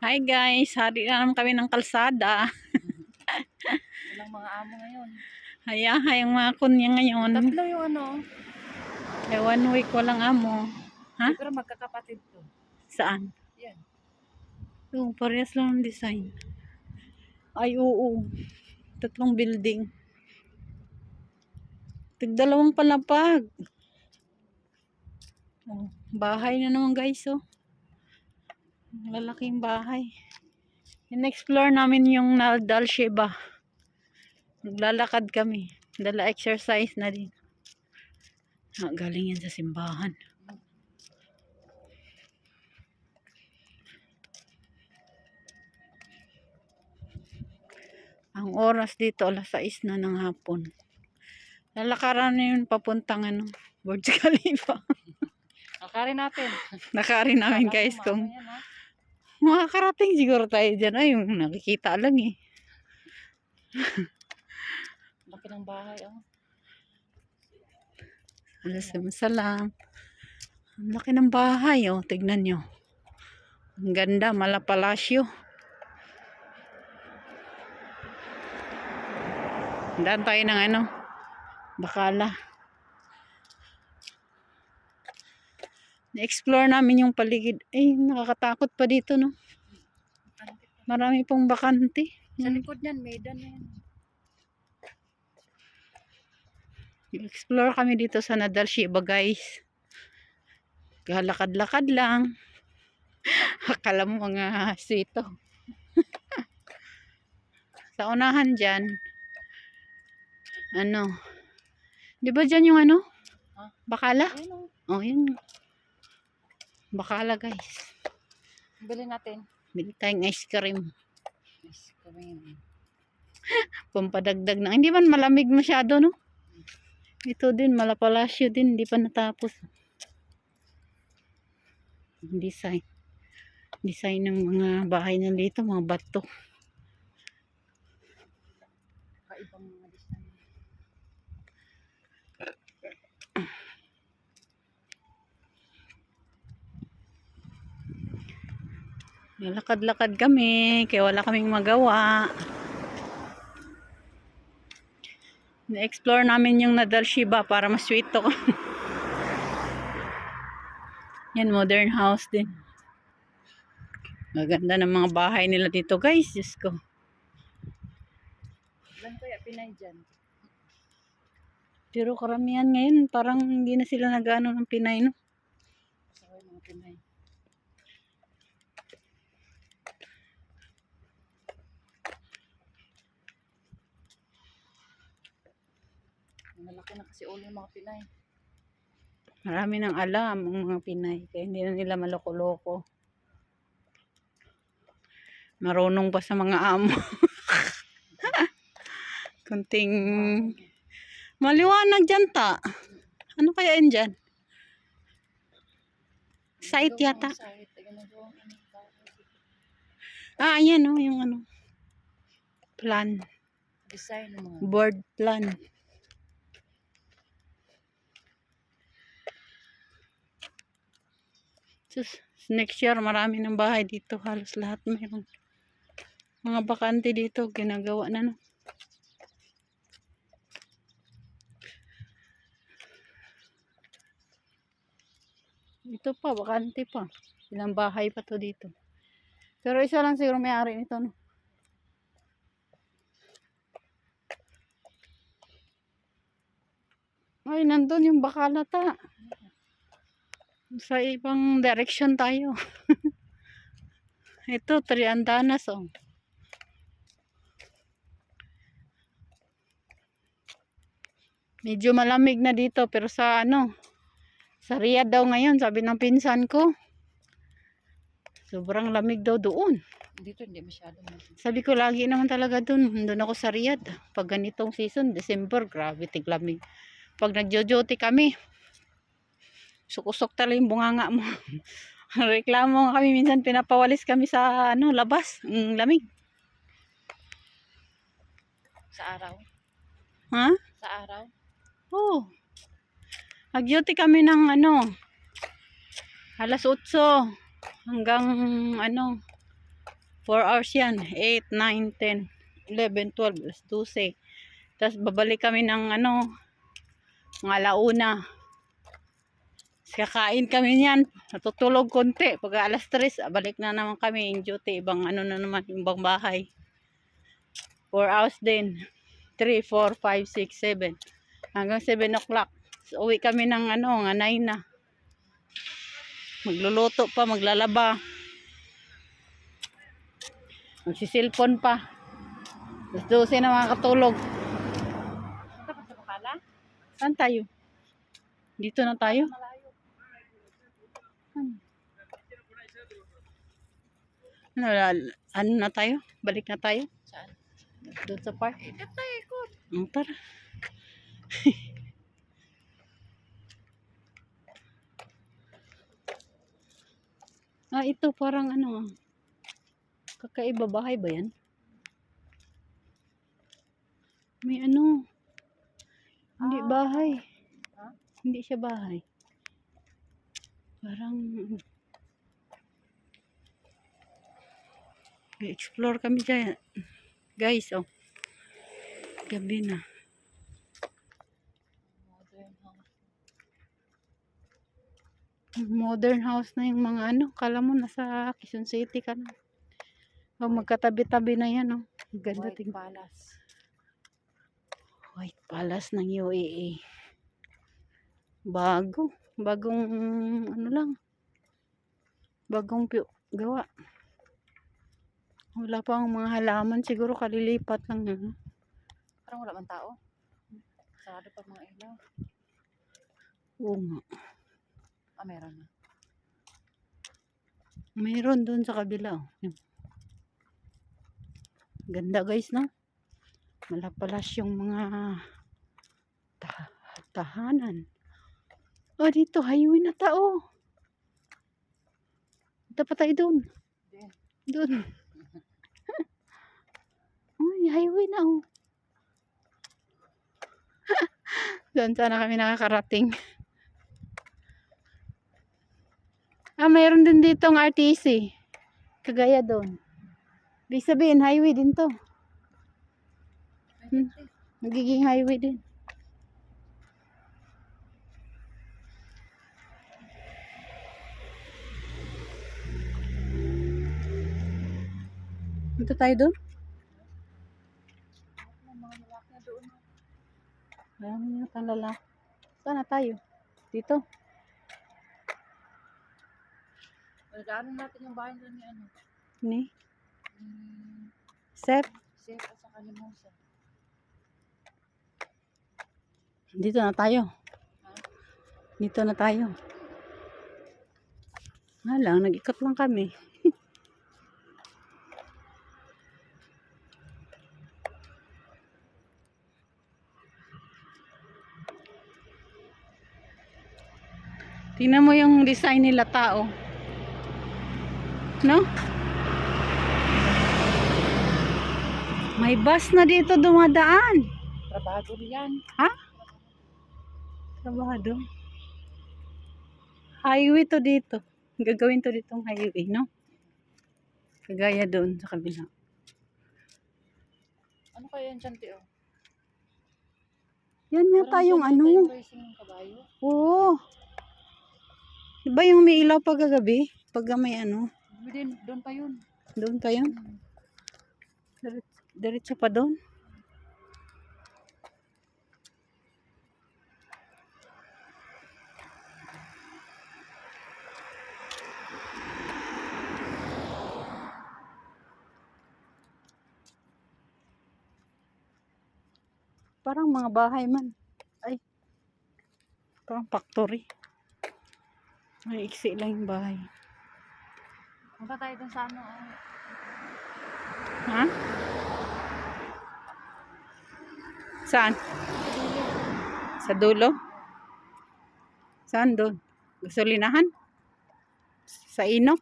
Hi guys, hari na naman kami ng kalsada. Walang mga amo ngayon. Hayahay ang mga kunya ngayon. Tatlo yung ano. Eh, one week walang amo. Ha? Siguro magkakapatid to. Saan? Yan. Oo, parehas lang ang design. Ay, oo. Tatlong building. Tigdalawang palapag. Oh, bahay na naman guys, oh. Lalaking bahay. In-explore namin yung Naldal Sheba. Naglalakad kami. Dala exercise na din. Ah, galing yan sa simbahan. Ang oras dito, alas 6 na ng hapon. Lalakaran na yun papuntang ano, Burj Khalifa. Akarin natin. Nakari namin guys kung. Makakarating siguro tayo dyan. Ay, yung nakikita lang eh. Laki ng bahay. Oh. Alas salam. Ang laki ng bahay oh. Tignan nyo. Ang ganda, malapalasyo. Daan tayo ng ano, bakala. Na-explore namin yung paligid. Ay, nakakatakot pa dito, no? Marami pong bakante. Sa likod niyan, medan na yan. Explore kami dito sa Nadal Shiba, guys. Galakad-lakad lang. Akala mo mga sito. sa unahan dyan, ano, di ba dyan yung ano? Bakala? Oh. Oh, yun. Bakala, guys. Bili natin. Bili tayong ice cream. Yes, kami. Pampadagdag na. Hindi man malamig masyado, no? Ito din, malapalasyo din. Hindi pa natapos. Design. Design ng mga bahay na dito, mga bato. Lalakad-lakad kami, kaya wala kaming magawa. Na-explore namin yung Nadal Shiba para masweet to. Yan, modern house din. Maganda ng mga bahay nila dito, guys. Diyos ko. Ilan kaya Pinay dyan? Pero karamihan ngayon, parang hindi na sila nag-ano ng Pinay, no? Sa mga Pinay. Malaki na kasi ulo yung mga Pinay. Marami nang alam ang mga Pinay. Kaya hindi na nila maloko-loko. Marunong pa sa mga amo. Kunting maliwanag dyan ta. Ano kaya yun dyan? Site yata. Ah, ayan o. yung ano. Plan. Design ng mga Board plan. Sus, next year marami ng bahay dito. Halos lahat mayroon. Mga bakante dito, ginagawa na no. Ito pa, bakante pa. Ilang bahay pa to dito. Pero isa lang siguro may-ari nito, no? Ay, nandun yung bakala ta. Sa ibang direction tayo. Ito, Triandanas, oh. Medyo malamig na dito, pero sa ano, sa Riyadh daw ngayon, sabi ng pinsan ko. Sobrang lamig daw doon. Dito hindi masyado. Sabi ko lagi naman talaga doon. Doon ako sa Riyadh. Pag ganitong season, December, grabe tiglamig. Pag nagjo-duty kami, sukusok talaga yung bunganga mo. Reklamo nga kami minsan pinapawalis kami sa ano labas, ang lamig. Sa araw. Ha? Sa araw. Oh. Nag-duty kami ng ano, alas 8 hanggang ano, 4 hours yan. 8, 9, 10, 11, 12, alas 12. Tapos babalik kami ng ano, mga alauna. Kakain kami niyan. Natutulog konti. Pag alas 3, balik na naman kami in duty. Ibang ano na naman, ibang bahay. 4 hours din. 3, 4, 5, 6, 7. Hanggang 7 o'clock. So, uwi kami ng ano, nga 9 na. Magluluto pa, maglalaba. Magsisilpon pa. Alas 12 na makakatulog. Saan tayo? Dito na tayo? Malayo. Ano, lal- ano na tayo? Balik na tayo? Saan? Doon sa park? Ikat tayo, ikot. Ang tara. ah, ito parang ano. Kakaiba bahay ba yan? May ano. Hindi Ah. bahay. Ha? Hindi siya bahay. Parang explore kami dyan. Guys, oh. Gabi na. Modern house. Na yung mga ano. Kala mo nasa Quezon City ka na. Oh, magkatabi-tabi na yan, oh. Ganda White tingnan. Palace. White Palace ng UAE. Bago. Bagong ano lang. Bagong gawa. Wala pa ang mga halaman. Siguro kalilipat lang. Ano. Parang wala man tao. Sarado pa mga ilaw. Oo nga. Ah, meron na. Mayroon doon sa kabila. Oh. Yan. Ganda guys, no? Malapalas yung mga ta- tahanan. Oh, dito, highway na tao. Pa tayo doon. Doon. Uy, highway na oh. doon sana kami nakakarating. Ah, mayroon din ditong RTC. Kagaya doon. Ibig sabihin, highway din to. Hmm. Nagiging highway din. Punta tayo doon? Marami na talala. Saan na tayo? Dito. Magkaanin natin yung bahay doon ni ano. Ni? Ni Sep? Seth at saka ni Musa. Dito na tayo. Ha? Dito na tayo. Lang, nag-ikot lang kami. Tingnan mo yung design nila tao. No? May bus na dito dumadaan. Trabaho yan. Ha? Trabado. Highway to dito. Gagawin to ditong highway, no? Kagaya doon sa kabila. Ano kaya yan dyan, Tio? Yan yata yung ano. Yung kabayo. Oo. Diba yung may ilaw pag gabi? Pag may ano, Doon doon pa yun. doon pa yun. Diretso, diretso pa doon. Parang mga bahay man. Ay. Parang factory. Ay, iksi lang yung bahay. Punta tayo dun sa ano. ah. Ha? Saan? Sa dulo? Saan doon? Gasolinahan? Sa inok?